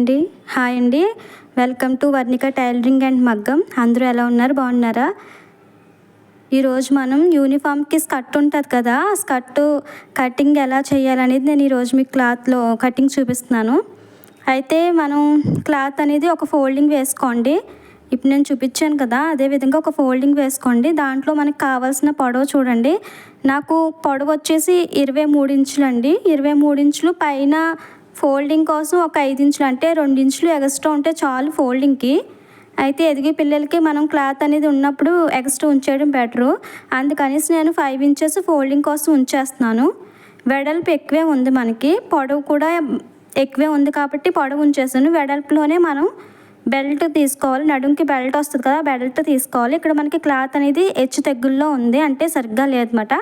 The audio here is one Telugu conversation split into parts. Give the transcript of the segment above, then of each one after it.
అండి. హాయ్ అండి. Welcome to Varnika tailoring and మగ్గం. అందరూ ఎలా ఉన్నారు? బాగున్నారా? ఈరోజు మనం యూనిఫామ్కి స్కర్ట్ ఉంటుంది కదా స్కర్ట్ కటింగ్ ఎలా చేయాలనేది నేను ఈరోజు మీ క్లాత్లో కటింగ్ చూపిస్తున్నాను. అయితే మనం క్లాత్ అనేది ఒక ఫోల్డింగ్ వేసుకోండి. ఇప్పుడు నేను చూపించాను కదా అదేవిధంగా ఒక ఫోల్డింగ్ వేసుకోండి. దాంట్లో మనకు కావాల్సిన పొడవు చూడండి. నాకు పొడవు వచ్చేసి ఇరవై మూడు ఇంచులు అండి ఇరవై మూడు ఇంచులు పైన ఫోల్డింగ్ కోసం ఒక ఐదు ఇంచులు అంటే రెండు ఇంచులు ఎగస్ట్రా ఉంటే చాలు ఫోల్డింగ్కి. అయితే ఎదిగే పిల్లలకి మనం క్లాత్ అనేది ఉన్నప్పుడు ఎక్స్ట్రా ఉంచేయడం బెటరు. అందుకనేసి నేను ఫైవ్ ఇంచెస్ ఫోల్డింగ్ కోసం ఉంచేస్తున్నాను. వెడల్పు ఎక్కువే ఉంది మనకి. పొడవు కూడా ఎక్కువే ఉంది కాబట్టి పొడవు ఉంచేసాను. వెడల్పులోనే మనం బెల్ట్ తీసుకోవాలి. నడుంకి బెల్ట్ వస్తుంది కదా బెల్ట్ తీసుకోవాలి. ఇక్కడ మనకి క్లాత్ అనేది హెచ్చు తెగ్గుల్లో ఉంది అంటే సరిగ్గా లేదన్నమాట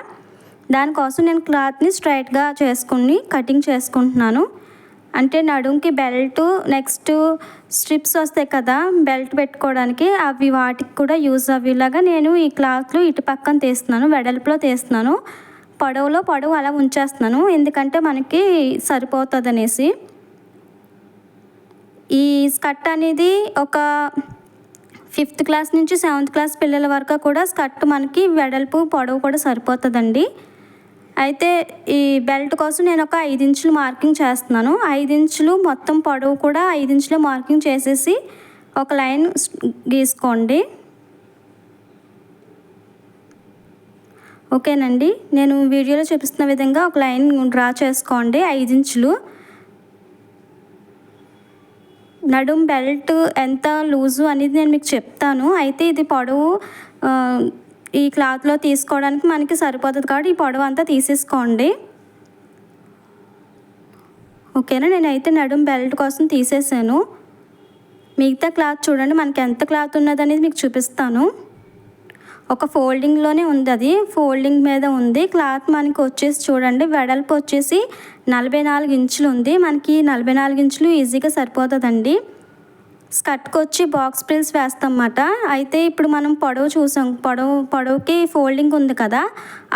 దానికోసం నేను క్లాత్ని స్ట్రైట్గా చేసుకుని కటింగ్ చేసుకుంటున్నాను. అంటే నడుంకి బెల్ట్ నెక్స్ట్ స్ట్రిప్స్ వస్తాయి కదా బెల్ట్ పెట్టుకోవడానికి అవి వాటికి కూడా యూజ్ అవ్వేలాగా నేను ఈ క్లాత్లు ఇటు పక్కన తీస్తున్నాను వెడల్పులో తీస్తున్నాను. పొడవులో పొడవు అలా ఉంచేస్తున్నాను. ఎందుకంటే మనకి సరిపోతుంది అనేసి ఈ స్కర్ట్ అనేది ఒక ఫిఫ్త్ క్లాస్ నుంచి సెవెంత్ క్లాస్ పిల్లల వరకు కూడా స్కర్ట్ మనకి వెడల్పు పొడవు కూడా సరిపోతుందండి. అయితే ఈ బెల్ట్ కోసం నేను ఒక ఐదు ఇంచులు మార్కింగ్ చేస్తున్నాను. ఐదు ఇంచులు మొత్తం పొడవు కూడా ఐదు ఇంచులు మార్కింగ్ చేసేసి ఒక లైన్ గీసుకోండి. ఓకేనండి. నేను వీడియోలో చూపిస్తున్న విధంగా ఒక లైన్ డ్రా చేసుకోండి. ఐదు ఇంచులు. నడుం బెల్ట్ ఎంత లూజు అనేది నేను మీకు చెప్తాను. అయితే ఇది పొడవు ఈ క్లాత్లో తీసుకోవడానికి మనకి సరిపోతుంది కాబట్టి ఈ పొడవు అంతా తీసేసుకోండి. ఓకేనా? నేనైతే నడుం బెల్ట్ కోసం తీసేసాను. మిగతా క్లాత్ చూడండి మనకి ఎంత క్లాత్ ఉన్నది అనేది మీకు చూపిస్తాను. ఒక ఫోల్డింగ్లోనే ఉంది అది ఫోల్డింగ్ మీద ఉంది. క్లాత్ మనకి వచ్చేసి చూడండి వెడల్పు వచ్చేసి నలభై నాలుగు ఇంచులు ఉంది. మనకి నలభై నాలుగు ఇంచులు ఈజీగా సరిపోతుందండి. స్కర్ట్కి వచ్చి బాక్స్ ప్రిల్స్ వేస్తామన్నమాట. అయితే ఇప్పుడు మనం పొడవు చూసాం. పొడవు పొడవుకి ఫోల్డింగ్ ఉంది కదా.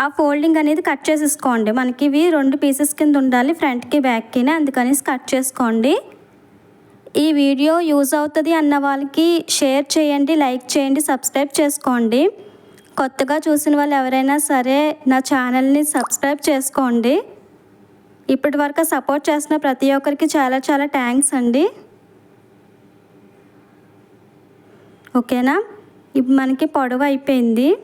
ఆ ఫోల్డింగ్ అనేది కట్ చేసేసుకోండి. మనకి ఇవి రెండు పీసెస్ కింద ఉండాలి ఫ్రంట్కి బ్యాక్కిని. అందుకని కట్ చేసుకోండి. ఈ వీడియో యూజ్ అవుతుంది అన్న వాళ్ళకి షేర్ చేయండి లైక్ చేయండి సబ్స్క్రైబ్ చేసుకోండి. కొత్తగా చూసిన వాళ్ళు ఎవరైనా సరే నా ఛానల్ని సబ్స్క్రైబ్ చేసుకోండి. ఇప్పటి వరకు సపోర్ట్ చేసిన ప్రతి ఒక్కరికి చాలా చాలా థ్యాంక్స్ అండి. ఓకేనా? ఇప్పుడు మనకి పొడవు అయిపోయింది.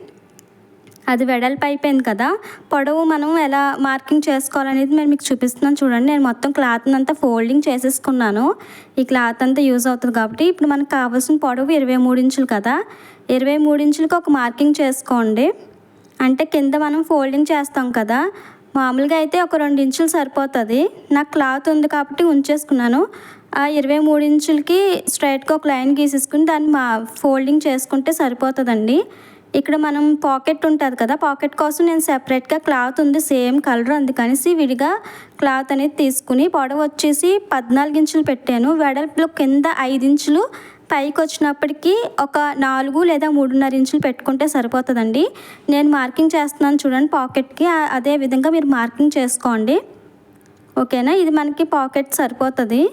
అది వెడల్పు అయిపోయింది కదా. పొడవు మనం ఎలా మార్కింగ్ చేసుకోవాలనేది నేను మీకు చూపిస్తున్నాను. చూడండి నేను మొత్తం క్లాత్ అంతా ఫోల్డింగ్ చేసేసుకున్నాను. ఈ క్లాత్ అంతా యూజ్ అవుతుంది కాబట్టి ఇప్పుడు మనకు కావాల్సిన పొడవు ఇరవై మూడు ఇంచులు కదా. ఇరవై మూడు ఇంచులకు ఒక మార్కింగ్ చేసుకోండి. అంటే కింద మనం ఫోల్డింగ్ చేస్తాం కదా. మామూలుగా అయితే ఒక రెండు ఇంచులు సరిపోతుంది. నాకు క్లాత్ ఉంది కాబట్టి ఉంచేసుకున్నాను. ఆ ఇరవై మూడు ఇంచులకి స్ట్రైట్గా ఒక లైన్ గీసేసుకుని దాన్ని మా ఫోల్డింగ్ చేసుకుంటే సరిపోతుందండి. ఇక్కడ మనం పాకెట్ ఉంటుంది కదా పాకెట్ కోసం నేను సెపరేట్గా క్లాత్ ఉంది సేమ్ కలర్ అందుకనేసి విడిగా క్లాత్ అనేది తీసుకుని పొడవు వచ్చేసి పద్నాలుగు ఇంచులు పెట్టాను. వెడల్పులో కింద ఐదు ఇంచులు పైకి వచ్చినప్పటికీ ఒక నాలుగు లేదా మూడున్నర ఇంచులు పెట్టుకుంటే సరిపోతుందండి. నేను మార్కింగ్ చేస్తున్నాను చూడండి పాకెట్కి అదే విధంగా మీరు మార్కింగ్ చేసుకోండి. ఓకేనా? ఇది మనకి పాకెట్ సరిపోతుంది.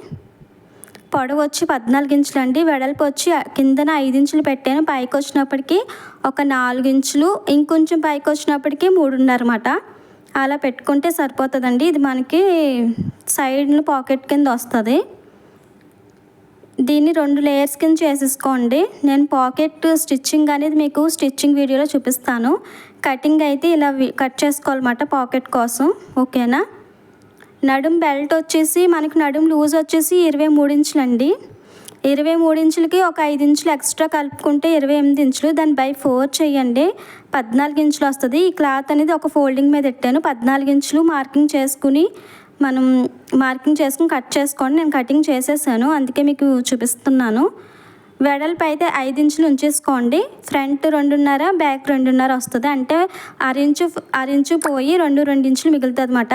పొడవు వచ్చి పద్నాలుగు ఇంచులు అండి వెడల్పు వచ్చి కిందన ఐదు ఇంచులు పెట్టాను. పైకి వచ్చినప్పటికీ ఒక నాలుగు ఇంచులు ఇంకొంచెం పైకి వచ్చినప్పటికీ మూడున్నర అన్నమాట అలా పెట్టుకుంటే సరిపోతుందండి. ఇది మనకి సైడ్ను పాకెట్ కింద వస్తుంది. దీన్ని రెండు లేయర్స్ కింద చేసేసుకోండి. నేను పాకెట్ స్టిచ్చింగ్ అనేది మీకు స్టిచ్చింగ్ వీడియోలో చూపిస్తాను. కటింగ్ అయితే ఇలా కట్ చేసుకోవాలన్నమాట పాకెట్ కోసం. ఓకేనా? నడుం బెల్ట్ వచ్చేసి మనకి నడుం లూజ్ వచ్చేసి ఇరవై మూడు ఇంచులు అండి ఇరవై మూడు ఇంచులకి ఒక ఐదు ఇంచులు ఎక్స్ట్రా కలుపుకుంటే ఇరవై ఎనిమిది ఇంచులు దాన్ని బై ఫోర్ చేయండి పద్నాలుగు ఇంచులు వస్తుంది. ఈ క్లాత్ అనేది ఒక ఫోల్డింగ్ మీద పెట్టాను. పద్నాలుగు ఇంచులు మార్కింగ్ చేసుకుని మనం మార్కింగ్ చేసుకుని కట్ చేసుకోండి. నేను కటింగ్ చేసేసాను. అందుకే మీకు చూపిస్తున్నాను. వెడల్పు అయితే ఐదు ఇంచులు ఉంచేసుకోండి. ఫ్రంట్ రెండున్నర బ్యాక్ రెండున్నర వస్తుంది. అంటే అరించు అరించు పోయి రెండు రెండు ఇంచులు మిగులుతుంది అన్నమాట